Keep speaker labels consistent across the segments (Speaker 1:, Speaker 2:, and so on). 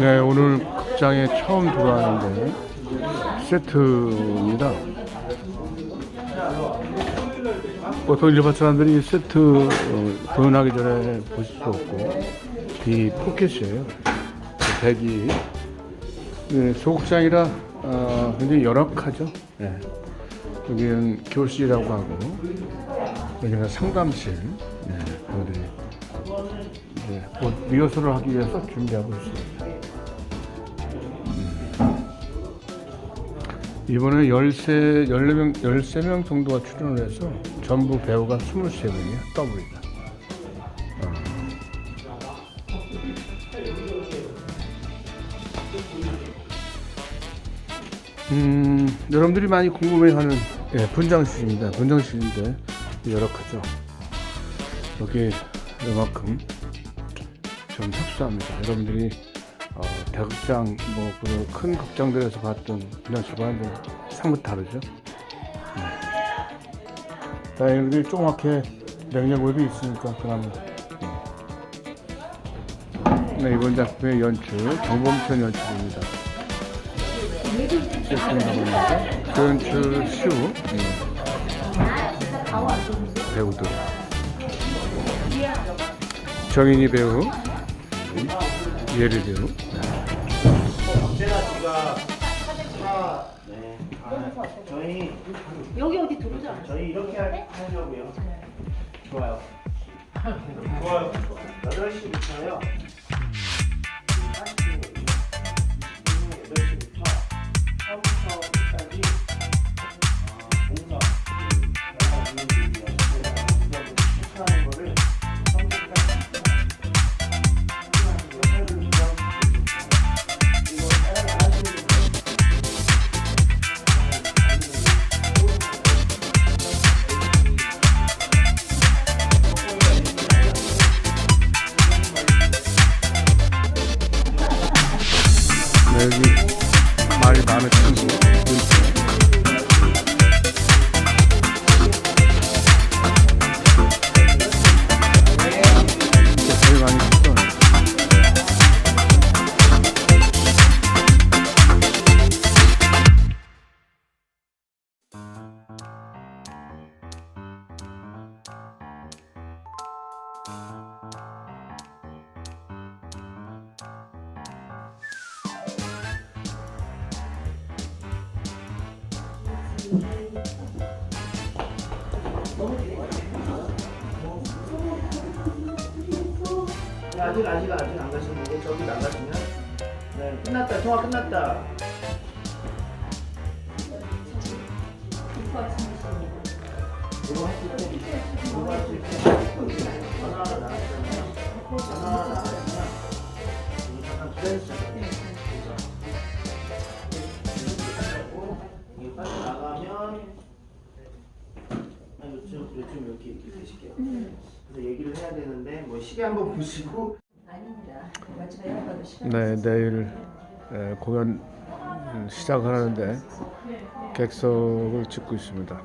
Speaker 1: 네, 오늘 극장에 처음 들어왔는데 세트입니다. 보통 일반 사람들이 세트 어, 도연하기 전에 보실 수 없고 이 포켓이에요. 그 백이 네, 소극장이라 어, 굉장히 열악하죠. 네. 여기는 교실이라고 하고 여기는 상담실. 네, 네, 곧 리허설을 하기 위해서 준비하고 있습니다. 이번에 13, 14명, 13명 정도가 출연을 해서 전부 배우가 23명이에요. 더블이다. 어. 음, 여러분들이 많이 궁금해하는 예, 분장실입니다. 분장실인데 열악하죠. 여기 이만큼 좀 협소합니다. 여러분들이 어, 대극장 뭐큰 극장들에서 봤던 분장실과는 좀 상무 다르죠. 네. 여기 조그맣게 냉장고도 있으니까 그나마. 네. 네, 이번 작품의 연출 정범천 연출입니다. 그 연출 시우 네. 배우들. 정인이 배우, 배우.
Speaker 2: 언제나 제가 아, 네. 아, 저희
Speaker 3: 여기 어디 들어오지 않았어요?
Speaker 2: 저희 이렇게 할- 하려고요. 좋아요. 좋아요. 8시부터요.
Speaker 1: 여기 말이 마음에 친구. 되
Speaker 2: 아직 아직 아직 안 가시는데 저기 나가시면. 네 끝났다. 통화 끝났다. 전화 하나 나갔잖아요. 전화 하나 이거 잠깐 기다리시죠 요즘 이렇게 이렇게 되실게요. 그래서 얘기를 해야 되는데 뭐 시계 한번 보시고.
Speaker 3: 아닙니다. 시간
Speaker 1: 네, 내일 에, 공연 음, 시작을 하는데 객석을 짓고 있습니다.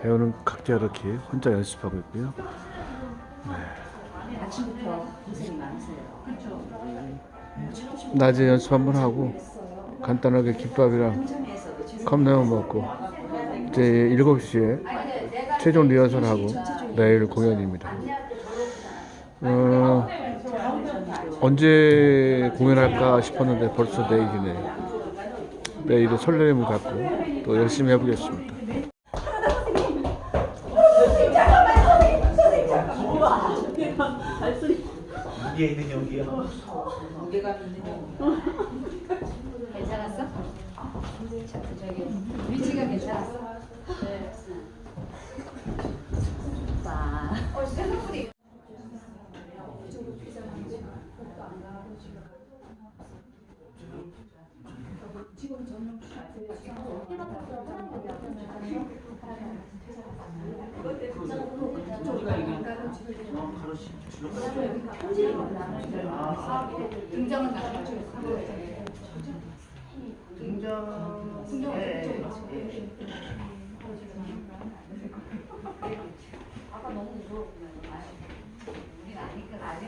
Speaker 1: 배우는 각자 이렇게 혼자 연습하고 있고요.
Speaker 3: 아침부터 고생이 많으세요.
Speaker 1: 낮에 연습 한번 하고 간단하게 김밥이랑 컵라면 먹고 이제 7시에 최종 리허설하고 내일 공연입니다. 어, 언제 공연할까 싶었는데 벌써 내일이네요. 내일은 설레임을 갖고 또 열심히 해보겠습니다.
Speaker 2: 무게 있는 연기야
Speaker 3: 괜찮았어? 저, 저기 위치가 괜찮았어? 네. 와. 등장은 나가죠.
Speaker 2: 등장 예, 예.
Speaker 3: 아까 너무 무서웠구나. 우리는 아니까 아직.